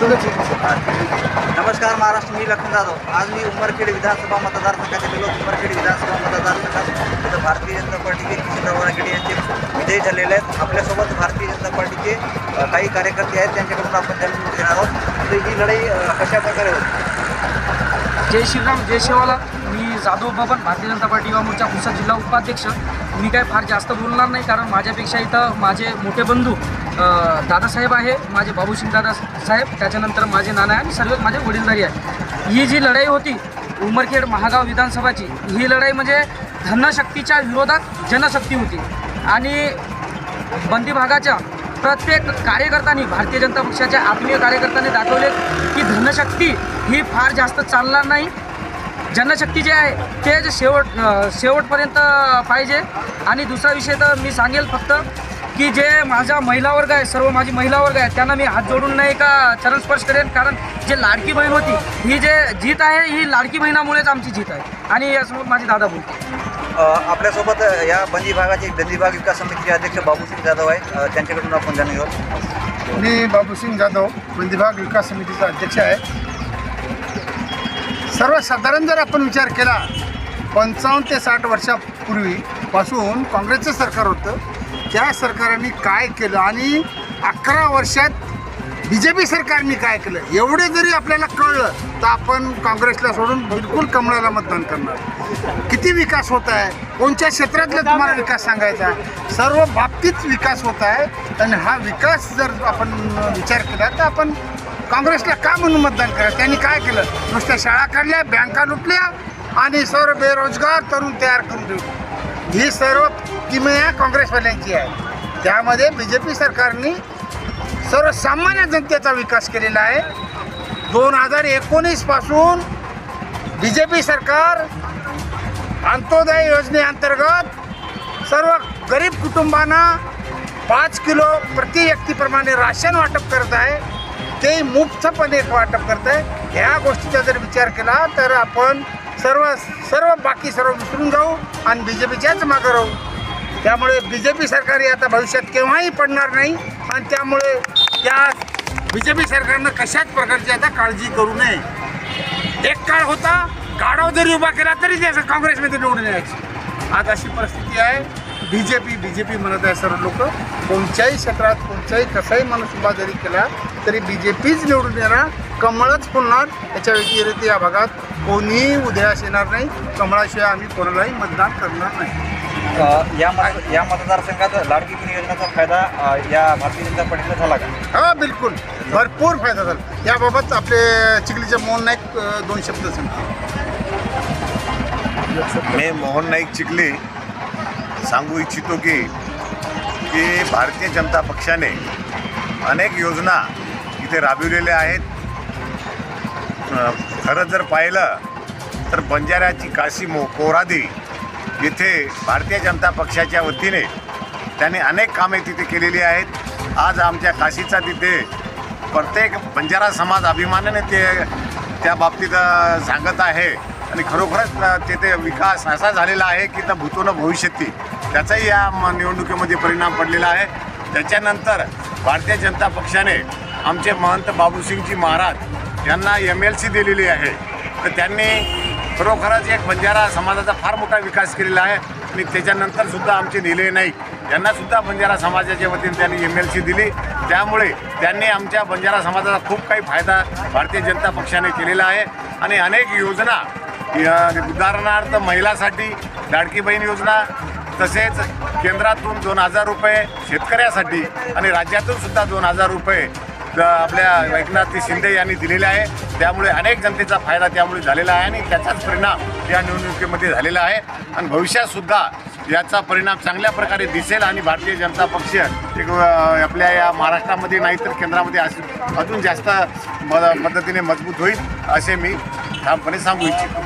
नमस्कार महाराष्ट्र मी लखन जाधव. आज मी उमरखेड विधानसभा मतदारसंघात गेलो उमरखेड विधानसभा मतदारसंघात इथं भारतीय जनता पार्टीचे किशनराव रागेडे यांचे विजयी झालेले आहेत. आपल्यासोबत भारतीय जनता पार्टीचे काही कार्यकर्ते आहेत. त्यांच्याकडून आपण जाणून घेणार आहोत. तर ही लढाई कशा प्रकारे होती? जय श्रीराम जय शिवाला. मी जाधव बबन भारतीय जनता पार्टी युवा मोर्चा पुसद जिल्हा उपाध्यक्ष. मी काय फार जास्त बोलणार नाही कारण माझ्यापेक्षा इथं माझे मोठे बंधू दादासाहेब आहे माझे बाबूसिंग दादा साहेब त्याच्यानंतर माझे नाना आहे आणि सर्व माझे वडीलधारी आहे ही जी लढाई होती उमरखेड महागाव विधानसभाची ही लढाई म्हणजे धनशक्तीच्या विरोधात जनशक्ती होती. आणि बंदी भागाच्या प्रत्येक कार्यकर्त्यांनी भारतीय जनता पक्षाच्या आत्मीय कार्यकर्त्यांनी दाखवले की धनशक्ती ही फार जास्त चालणार नाही. जनशक्ती जे आहे ते जे शेवट शेवटपर्यंत पाहिजे. आणि दुसरा विषय तर मी सांगेल फक्त की जे माझा महिला वर्ग आहे सर्व माझी महिला वर्ग आहे त्यांना मी हात जोडून नाही का चरणस्पर्श करेन. कारण जे लाडकी बहीण होती ही जे जीत आहे ही लाडकी बहिणामुळेच आमची जीत आहे. आणि यासमोर माझी दादा बोलते आपल्यासोबत या बंदी भागाचे बंदी भाग विकास समितीचे अध्यक्ष बाबूसिंग जाधव आहेत. अ, त्यांच्याकडून आपण जाणून घेऊ. मी बाबूसिंग जाधव बंदिभाग विकास समितीचा अध्यक्ष आहे. सर्वसाधारण जर आपण विचार केला पंचावन्न ते साठ वर्षापूर्वीपासून काँग्रेसचं सरकार होतं. त्या सरकारने काय केलं आणि अकरा वर्षात बी जे पी सरकारने काय केलं? एवढे जरी आपल्याला कळलं तर आपण काँग्रेसला सोडून बिलकुल कमळाला मतदान करणार. किती विकास होत आहे? कोणत्या क्षेत्रातला तुम्हाला विकास सांगायचा? आहे सर्व बाबतीत विकास होत आहे. आणि हा विकास जर आपण विचार केला तर आपण काँग्रेसला का म्हणून मतदान करा? त्यांनी काय केलं? नुसत्या शाळा काढल्या बँका लुटल्या आणि सर्व बेरोजगार तरुण तयार करून ठेवले. ही सर्व किमया काँग्रेसवाल्यांची आहे. त्यामध्ये बी जे पी सरकारने सर्वसामान्य जनतेचा विकास केलेला आहे. दोन हजार एकोणीसपासून बी जे पी सरकार अंत्योदय योजनेअंतर्गत सर्व गरीब कुटुंबांना पाच किलो प्रति व्यक्तीप्रमाणे राशन वाटप करत आहे. ते मुफ्तपणे वाटप करत आहे. ह्या गोष्टीचा जर विचार केला तर आपण सर्व सर्व बाकी सर्व विसरून जाऊ आणि बी जे पीच्याच मागं राहू. त्यामुळे बी जे पी सरकार आता भविष्यात केव्हाही पडणार नाही आणि त्यामुळे त्या बी जे पी सरकारनं कशाच प्रकारची आता काळजी करू नये. एक काळ होता गाढव जरी उभा केला तरी त्याचं काँग्रेसमध्ये निवडून यायची. आज अशी परिस्थिती आहे B J P B J P म्हणत आहे सर्व लोक कोणत्याही क्षेत्रात कोणत्याही कसाही माणूस उभा जरी केला तरी बी जे पीच निवडून येणार कमळच फुलणार. याच्या व्यतिरिक्त या भागात कोणीही उदयास येणार नाही. कमळाशिवाय आम्ही कोणालाही मतदान करणार नाही. या मत या मतदारसंघात लाडकी बहीण योजनेचा फायदा या भारतीय जनता पार्टीला झाला का? हा बिलकुल. भरपूर फायदा झाला. याबाबत आपले चिखलीचे मोहन नाईक दोन शब्द सांगतील. मी मोहन नाईक चिखली सांगू इच्छितो की की भारतीय जनता पक्षाने अनेक योजना इथे राबविलेल्या आहेत. खरं जर पाहिलं तर बंजाऱ्याची काशी मो कोरादी येथे भारतीय जनता पक्षाच्या वतीने त्यांनी अनेक कामे तिथे केलेली आहेत. आज आमच्या काशीचा तिथे प्रत्येक बंजारा समाज अभिमानाने ते त्या बाबतीत सांगत आहे. आणि खरोखरच तिथे तेथे विकास असा झालेला आहे की तर भूतोनं भविष्यती. त्याचाही या निवडणुकीमध्ये परिणाम पडलेला आहे. त्याच्यानंतर भारतीय जनता पक्षाने आमचे महंत बाबूसिंगजी महाराज यांना एम एल सी दिलेली आहे. तर त्यांनी खरोखरच एक बंजारा समाजाचा फार मोठा विकास केलेला आहे. आणि त्याच्यानंतर सुद्धा आमचे निलय नाईक यांना सुद्धा बंजारा समाजाच्या वतीने त्यांनी एम एल सी दिली. त्यामुळे त्यांनी आमच्या बंजारा समाजाचा खूप काही फायदा भारतीय जनता पक्षाने केलेला आहे. आणि अनेक योजना उदाहरणार्थ महिलासाठी लाडकी बहीण योजना तसेच केंद्रातून दोन हजार रुपये शेतकऱ्यासाठी आणि राज्यातून सुद्धा दोन हजार रुपये आपल्या एकनाथ शिंदे यांनी दिलेले आहे. त्यामुळे अनेक जनतेचा फायदा त्यामुळे झालेला आहे आणि त्याचाच परिणाम या निवडणुकीमध्ये झालेला आहे. आणि भविष्यातसुद्धा याचा परिणाम चांगल्या प्रकारे दिसेल आणि भारतीय जनता पक्ष एक आपल्या या महाराष्ट्रामध्ये नाही तर केंद्रामध्ये अस- अजून जास्त मद पद्धतीने मजबूत होईल असे मी ठामपणे सांगू इच्छितो.